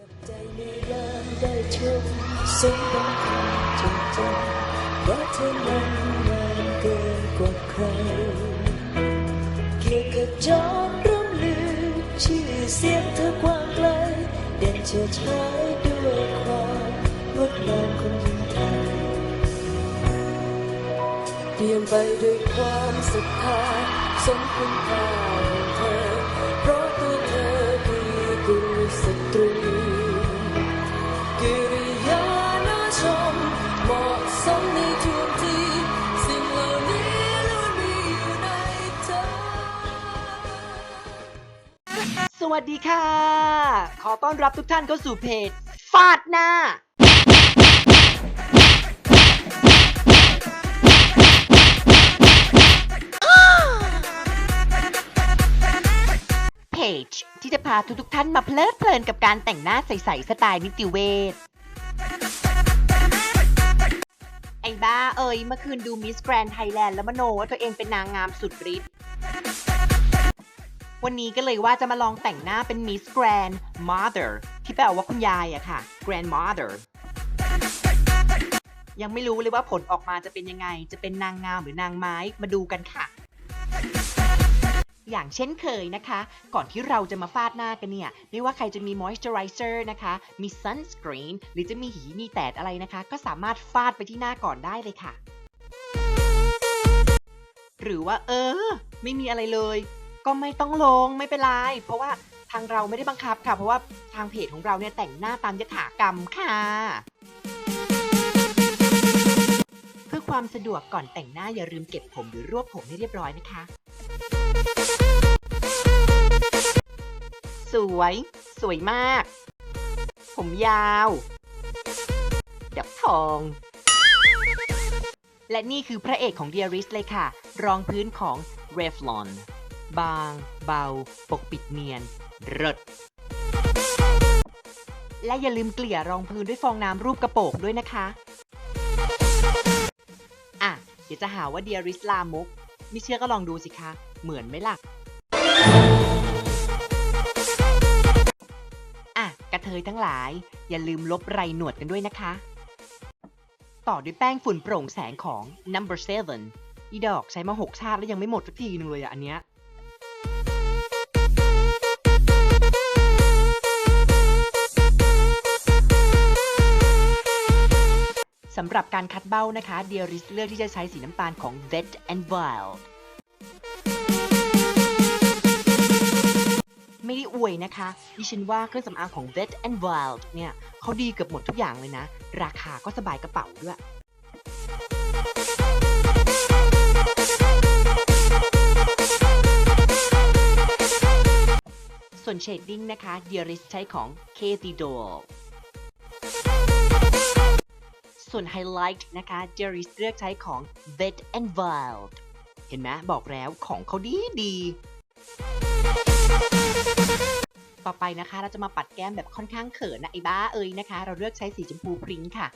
จับใจในยามได้ชมสมบัติจริงจริงเพราะเธอนั้นงามเกินกว่าใคร เกียรติกับจอมร่ำลือ ชื่อเสียงเธอกว้างไกล เด่นเฉิดฉายด้วยความงดงามของหญิงไทยเปลี่ยนไปด้วยความศรัทธาสมคุณค่า วัสดีค่ะ ขอต้อนรับทุกท่านเข้าสู่เพจ ฟาดหน้า เพจ ที่จะพาทุกๆท่านมาเพลิดเพลินกับการแต่งหน้าใสๆสไตล์นิติเวศไอ้บ้าเอ่ยเมื่อคืนดูมิสแกรนไทยแลนด์แล้วมโนว่าตัวเองเป็นนางงามสุดฤทธิ์ วันนี้ก็เลยว่าจะมาลองแต่งหน้าเป็น Miss Grandmother ที่แปลว่าคุณยายอะค่ะ Grandmother ยังไม่รู้เลยว่าผลออกมาจะเป็นยังไง จะเป็นนางงามหรือนางไม้ มาดูกันค่ะ อย่างเช่นเคยนะคะ ก่อนที่เราจะมาฟาดหน้ากันเนี่ย ไม่ว่าใครจะมี moisturizer นะคะ มี sunscreen หรือจะมีหีมีแตดอะไรนะคะ ก็สามารถฟาดไปที่หน้าก่อนได้เลยค่ะ หรือว่าเออ ไม่มีอะไรเลย ก็ไม่ต้องลงไม่เป็นไร เพราะว่าทางเราไม่ได้บังคับค่ะ เพราะว่าทางเพจของเราเนี่ยแต่งหน้าตามยถากรรมค่ะ เพื่อความสะดวกก่อนแต่งหน้าอย่าลืมเก็บผมหรือรวบผมให้เรียบร้อยนะคะ สวย สวยมาก ผมยาวดับทองและนี่คือพระเอกของ Dearest เลยค่ะ รองพื้นของ Revlon บาง เบา ปกปิดเนียนเริดและอย่าลืมเกลี่ยรองพื้นด้วยฟองน้ำรูปกระโปงด้วยนะคะ อะ เดี๋ยวจะหาว่า Dearest ลามกไม่เชื่อก็ลองดูสิคะ เหมือนไหมล่ะ อะ กระเทยทั้งหลาย อย่าลืมลบไรหนวดกันด้วยนะคะ ต่อด้วยแป้งฝุ่นโปร่งแสงของ number seven อีดอกใช้มาหกชาติแล้วยังไม่หมดสักทีนึงเลยอะอันเนี้ย สำหรับการคัดเบ้านะคะเดียริสเลือกที่จะใช้สีน้ำตาลของ Vet and Wild ไม่ได้อวยนะคะดิฉันว่าเครื่องสำอางของ Vet and Wild เนี่ยเขาดีเกือบหมดทุกอย่างเลยนะ ราคาก็สบายกระเป๋าด้วยส่วนเชดดิ้งนะคะเดียริสใช้ของ k a t i d o l ส่วนไฮไลท์นะคะเดริสเลือกใช้ของ Vet and Wild เห็นไหมบอกแล้วของเขาดีดี ต่อไปนะคะเราจะมาปัดแก้มแบบค่อนข้างเขินนะไอ้บ้าเอ่ยนะคะ เราเลือกใช้สีชมพูพริ้งค่ะ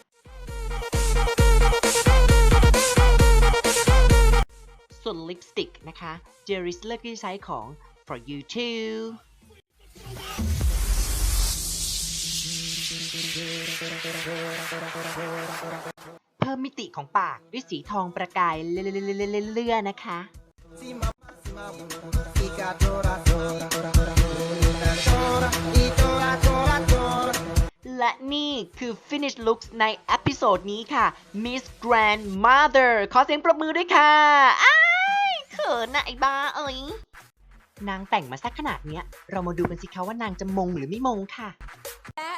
ส่วนลิปสติกนะคะ เจริสเลือกที่จะใช้ของ for you too เพิ่มมิติของปากด้วยสีทองประกายเลื่อๆๆนะคะ และนี่คือ finish looks ในเอพิโซดนี้ค่ะ Miss Grandmother ขอเสียงปรบมือด้วยค่ะอ้ายเขินนะไอ้บ้าเอ้ยนางแต่งมาสักขนาดเนี้ย เรามาดูกันสิคะว่านางจะมงหรือไม่มงค่ะและ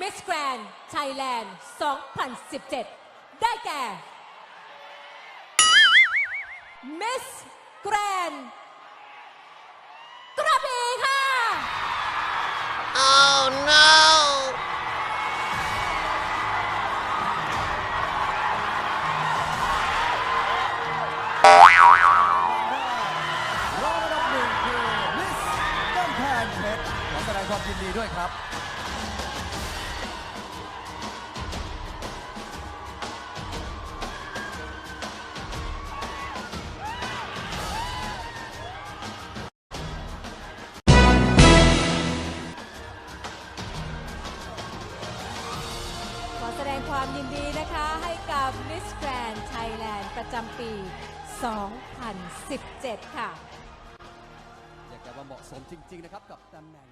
Miss Grand Thailand 2017 ได้แก่ Miss Grand กระบี่ค่ะรองอันดับหนึ่งคือมิสกำแพงเพชรขอแสดงความยินดีด้วยครับ ประจำปี 2017 ค่ะ อยากจะว่าเหมาะสมจริง ๆ นะครับกับตำแหน่ง